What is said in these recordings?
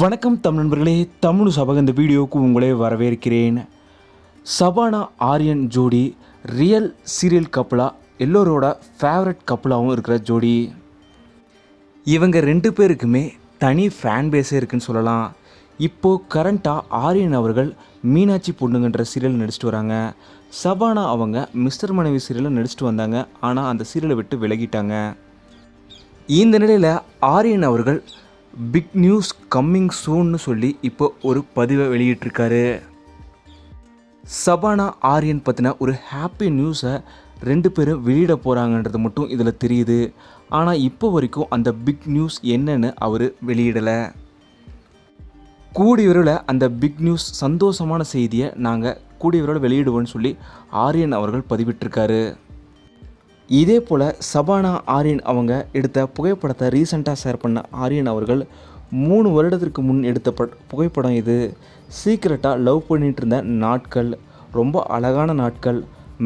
வணக்கம் தமிழ் நண்பர்களே. தமிழ் சபக இந்த வீடியோவுக்கு உங்களே வரவேற்கிறேன். சபானா ஆரியன் ஜோடி ரியல் சீரியல் கப்பலாக எல்லோரோட ஃபேவரட் கப்பலாகவும் இருக்கிற ஜோடி. இவங்க ரெண்டு பேருக்குமே தனி ஃபேன் பேஸே இருக்குன்னு சொல்லலாம். இப்போது கரண்ட்டாக ஆரியன் அவர்கள் மீனாட்சி பொண்ணுங்கன்ற சீரியல் நடிச்சிட்டு வராங்க. சபானா அவங்க மிஸ்டர் மனைவி சீரியலில் நடிச்சிட்டு வந்தாங்க. ஆனால் அந்த சீரியலை விட்டு விலகிட்டாங்க. இந்த நிலையில் ஆரியன் அவர்கள் பிக் நியூஸ் கம்மிங் சூன்னு சொல்லி இப்போ ஒரு பதிவை வெளியிட்டிருக்காரு. சபானா ஆரியன் பற்றின ஒரு ஹாப்பி நியூஸை ரெண்டு பேரும் வெளியிட போகிறாங்கன்றது மட்டும் இதில் தெரியுது. ஆனால் இப்போ வரைக்கும் அந்த பிக் நியூஸ் என்னன்னு அவர் வெளியிடலை. கூடிய விரைவில் அந்த பிக் நியூஸ் சந்தோஷமான செய்தியை நாங்கள் கூடிய விரைவில் வெளியிடுவோம்னு சொல்லி ஆரியன் அவர்கள் பதிவிட்டிருக்காரு. இதே போல் சபானா ஆரியன் அவங்க எடுத்த புகைப்படத்தை ரீசெண்டாக ஷேர் பண்ண ஆரியன் அவர்கள் மூணு வருடத்திற்கு முன் எடுத்த பட் புகைப்படம் இது. சீக்கிரட்டாக லவ் பண்ணிகிட்டு இருந்த நாட்கள் ரொம்ப அழகான நாட்கள்.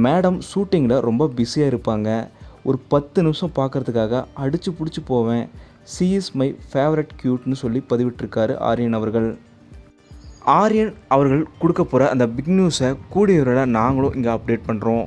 மேடம் ஷூட்டிங்கில் ரொம்ப பிஸியாக இருப்பாங்க. ஒரு பத்து நிமிஷம் பார்க்குறதுக்காக அடித்து பிடிச்சி போவேன். சி இஸ் மை ஃபேவரட் க்யூட்னு சொல்லி பதிவிட்டிருக்காரு ஆரியன் அவர்கள். ஆரியன் அவர்கள் கொடுக்க போகிற அந்த பிக் நியூஸை கூடிய நாங்களும் இங்கே அப்டேட் பண்ணுறோம்